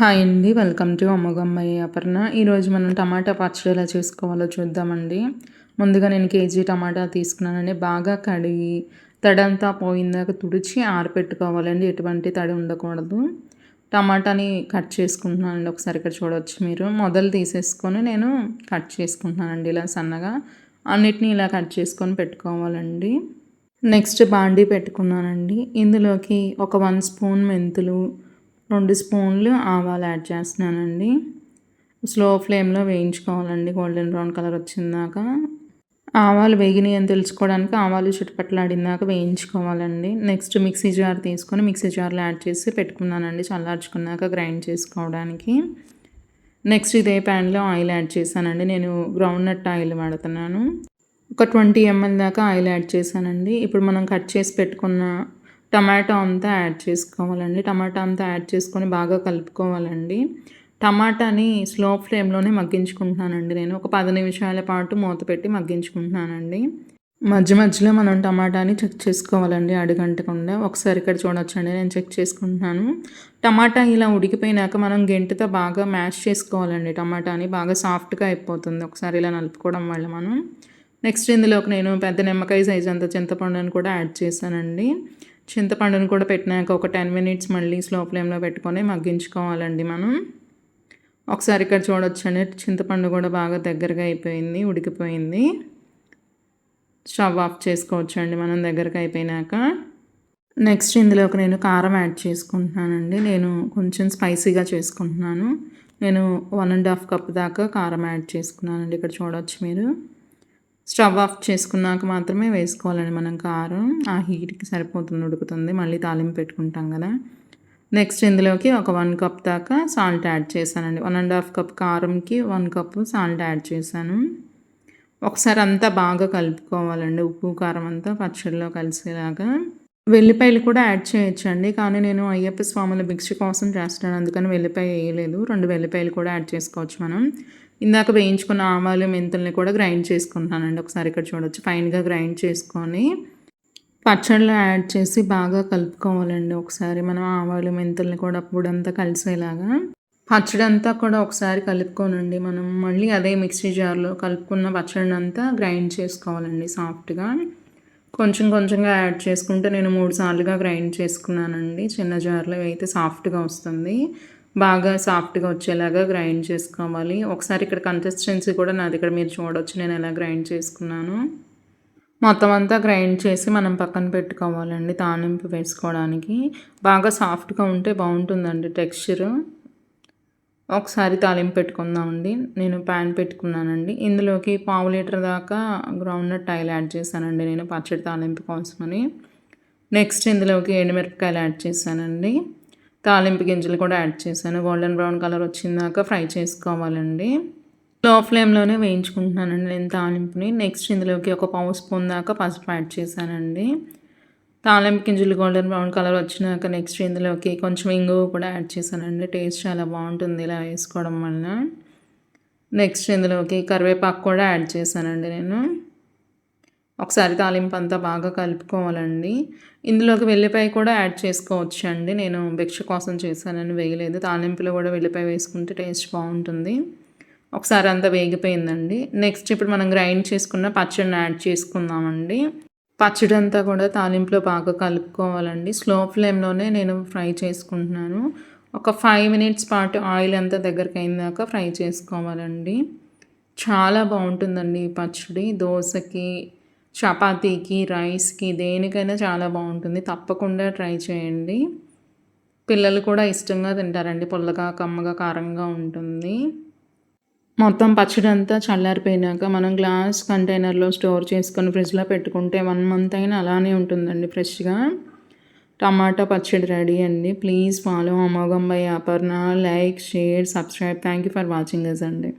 Hi అండి. Welcome to అమ్మగమ్మయ్య అపర్ణ. ఈరోజు మనం టమాటా పచ్చడి ఎలా చేసుకోవాలో చూద్దామండి. ముందుగా నేను కేజీ టమాటా తీసుకున్నానండి. బాగా కడిగి తడంతా పోయిందాక తుడిచి ఆరపెట్టుకోవాలండి. ఎటువంటి తడి ఉండకూడదు. టమాటాని కట్ చేసుకుంటున్నానండి. ఒకసారి ఇక్కడ చూడవచ్చు మీరు. మొదలు తీసేసుకొని నేను కట్ చేసుకుంటున్నానండి ఇలా సన్నగా. అన్నిటినీ ఇలా కట్ చేసుకొని పెట్టుకోవాలండి. నెక్స్ట్ బాండీ పెట్టుకున్నానండి. ఇందులోకి ఒక వన్ స్పూన్ మెంతులు రెండు స్పూన్లు ఆవాలు యాడ్ చేస్తున్నానండి. స్లో ఫ్లేమ్లో వేయించుకోవాలండి. గోల్డెన్ బ్రౌన్ కలర్ వచ్చిందాక. ఆవాలు వేగినాయి అని తెలుసుకోవడానికి ఆవాలు చుట్టుపట్లాడిందాక వేయించుకోవాలండి. నెక్స్ట్ మిక్సీ జార్ తీసుకొని మిక్సీ జార్లో యాడ్ చేసి పెట్టుకున్నానండి. చల్లార్చుకున్నాక గ్రైండ్ చేసుకోవడానికి. నెక్స్ట్ ఇదే ప్యాన్లో ఆయిల్ యాడ్ చేశానండి. నేను గ్రౌండ్ నట్ ఆయిల్ వాడుతున్నాను. ఒక ట్వంటీ ఎంఎల్ దాకా ఆయిల్ యాడ్ చేశానండి. ఇప్పుడు మనం కట్ చేసి పెట్టుకున్న టమాటో అంతా యాడ్ చేసుకోవాలండి. టమాటా అంతా యాడ్ చేసుకొని బాగా కలుపుకోవాలండి. టమాటాని స్లో ఫ్లేమ్లోనే మగ్గించుకుంటున్నానండి నేను. ఒక పది నిమిషాల పాటు మూత పెట్టి మగ్గించుకుంటున్నానండి. మధ్య మధ్యలో మనం టమాటాని చెక్ చేసుకోవాలండి అడుగంటకుండా. ఒకసారి ఇక్కడ చూడొచ్చండి నేను చెక్ చేసుకుంటున్నాను. టమాటా ఇలా ఉడికిపోయినాక మనం గెంటుతో బాగా మ్యాష్ చేసుకోవాలండి. టమాటాని బాగా సాఫ్ట్గా అయిపోతుంది. ఒకసారి ఇలా నలుపుకోవడం వల్ల మనం. నెక్స్ట్ ఇందులోకి నేను పెద్ద నిమ్మకాయ సైజ్ అంత చింతపండుని కూడా యాడ్ చేశానండి. చింతపండును కూడా పెట్టినాక ఒక టెన్ మినిట్స్ మళ్ళీ స్లో ఫ్లేమ్లో పెట్టుకొని మగ్గించుకోవాలండి మనం. ఒకసారి ఇక్కడ చూడొచ్చండి చింతపండు కూడా బాగా దగ్గరగా అయిపోయింది ఉడికిపోయింది. స్టవ్ ఆఫ్ చేసుకోవచ్చండి మనం దగ్గరకు అయిపోయినాక. నెక్స్ట్ ఇందులోకి నేను కారం యాడ్ చేసుకుంటున్నానండి. నేను కొంచెం స్పైసీగా చేసుకుంటున్నాను. నేను వన్ అండ్ హాఫ్ కప్ దాకా కారం యాడ్ చేసుకున్నానండి. ఇక్కడ చూడవచ్చు మీరు. స్టవ్ ఆఫ్ చేసుకున్నాక మాత్రమే వేసుకోవాలండి మనం కారం. ఆ హీట్కి సరిపోతుంది ఉడుకుతుంది. మళ్ళీ తాలింపు పెట్టుకుంటాం కదా. నెక్స్ట్ ఇందులోకి ఒక వన్ కప్ దాకా సాల్ట్ యాడ్ చేశానండి. వన్ అండ్ హాఫ్ కప్ కారంకి వన్ కప్ సాల్ట్ యాడ్ చేశాను. ఒకసారి అంతా బాగా కలుపుకోవాలండి. ఉప్పు కారం అంతా పచ్చడిలో కలిసేలాగా. వెల్లిపాయలు కూడా యాడ్ చేయొచ్చండి. కానీ నేను అయ్యప్ప స్వాముల భిక్ష కోసం చేస్తాను అందుకని వెల్లిపాయ వేయలేదు. రెండు వెల్లిపాయలు కూడా యాడ్ చేసుకోవచ్చు మనం. ఇందాక వేయించుకున్న ఆవాలు మెంతుల్ని కూడా గ్రైండ్ చేసుకుంటున్నానండి. ఒకసారి ఇక్కడ చూడొచ్చు. ఫైన్గా గ్రైండ్ చేసుకొని పచ్చడిలో యాడ్ చేసి బాగా కలుపుకోవాలండి ఒకసారి. మనం ఆవాలు మెంతుల్ని కూడా పొడంతా కలిసేలాగా పచ్చడి అంతా కూడా ఒకసారి కలుపుకోనండి. మనం మళ్ళీ అదే మిక్సీ జార్లో కలుపుకున్న పచ్చడిని అంతా గ్రైండ్ చేసుకోవాలండి సాఫ్ట్గా. కొంచెం కొంచెంగా యాడ్ చేసుకుంటే నేను మూడు సార్లుగా గ్రైండ్ చేసుకున్నానండి. చిన్న జార్లో అయితే సాఫ్ట్గా వస్తుంది. బాగా సాఫ్ట్గా వచ్చేలాగా గ్రైండ్ చేసుకోవాలి. ఒకసారి ఇక్కడ కన్సిస్టెన్సీ కూడా నాది ఇక్కడ మీరు చూడవచ్చు నేను ఎలా గ్రైండ్ చేసుకున్నాను. మొత్తం అంతా గ్రైండ్ చేసి మనం పక్కన పెట్టుకోవాలండి తానింపు వేసుకోవడానికి. బాగా సాఫ్ట్గా ఉంటే బాగుంటుందండి టెక్స్చర్. ఒకసారి తాలింపు పెట్టుకుందామండి. నేను ప్యాన్ పెట్టుకున్నానండి. ఇందులోకి పావు లీటర్ దాకా గ్రౌండ్నట్ ఆయిల్ యాడ్ చేశానండి నేను పచ్చడి తాలింపు కోసమని. నెక్స్ట్ ఇందులోకి ఎండుమిరపకాయలు యాడ్ చేశానండి. తాలింపు గింజలు కూడా యాడ్ చేశాను. గోల్డెన్ బ్రౌన్ కలర్ వచ్చిందాక ఫ్రై చేసుకోవాలండి. లో ఫ్లేమ్లోనే వేయించుకుంటున్నానండి నేను తాలింపుని. నెక్స్ట్ ఇందులోకి ఒక పావు స్పూన్ దాకా పసుపు యాడ్ చేశానండి. తాలింపు గింజలు గోల్డెన్ బ్రౌన్ కలర్ వచ్చినాక నెక్స్ట్ ఇందులోకి కొంచెం ఇంగువ కూడా యాడ్ చేశానండి. టేస్ట్ చాలా బాగుంటుంది ఇలా వేసుకోవడం వలన. నెక్స్ట్ ఇందులోకి కరివేపాకు కూడా యాడ్ చేశానండి నేను. ఒకసారి తాలింపు అంతా బాగా కలుపుకోవాలండి. ఇందులోకి వెల్లిపాయ కూడా యాడ్ చేసుకోవచ్చు అండి నేను భిక్ష కోసం చేశానని వేయలేదు. తాలింపులో కూడా వెల్లిపాయ వేసుకుంటే టేస్ట్ బాగుంటుంది. ఒకసారి అంతా వేగిపోయిందండి. నెక్స్ట్ ఇప్పుడు మనం గ్రైండ్ చేసుకున్న పచ్చడిని యాడ్ చేసుకుందామండి. పచ్చడి అంతా కూడా తాలింపులో బాగా కలుపుకోవాలండి. స్లో ఫ్లేమ్లోనే నేను ఫ్రై చేసుకుంటున్నాను. ఒక ఫైవ్ మినిట్స్ పాటు ఆయిల్ అంతా దగ్గరికి అయిందాక ఫ్రై చేసుకోవాలండి. చాలా బాగుంటుందండి ఈ పచ్చడి. దోశకి చపాతీకి రైస్కి దేనికైనా చాలా బాగుంటుంది. తప్పకుండా ట్రై చేయండి. పిల్లలు కూడా ఇష్టంగా తింటారండి. పుల్లగా కమ్మగా కారంగా ఉంటుంది. మొత్తం పచ్చడి అంతా చల్లారిపోయినాక మనం గ్లాస్ కంటైనర్లో స్టోర్ చేసుకొని ఫ్రిడ్జ్లో పెట్టుకుంటే వన్ మంత్ అయినా అలానే ఉంటుందండి ఫ్రెష్గా. టమాటా పచ్చడి రెడీ అండి. ప్లీజ్ ఫాలో అమోఘం bye Aparna. Like share subscribe. Thank you for watching us అండి.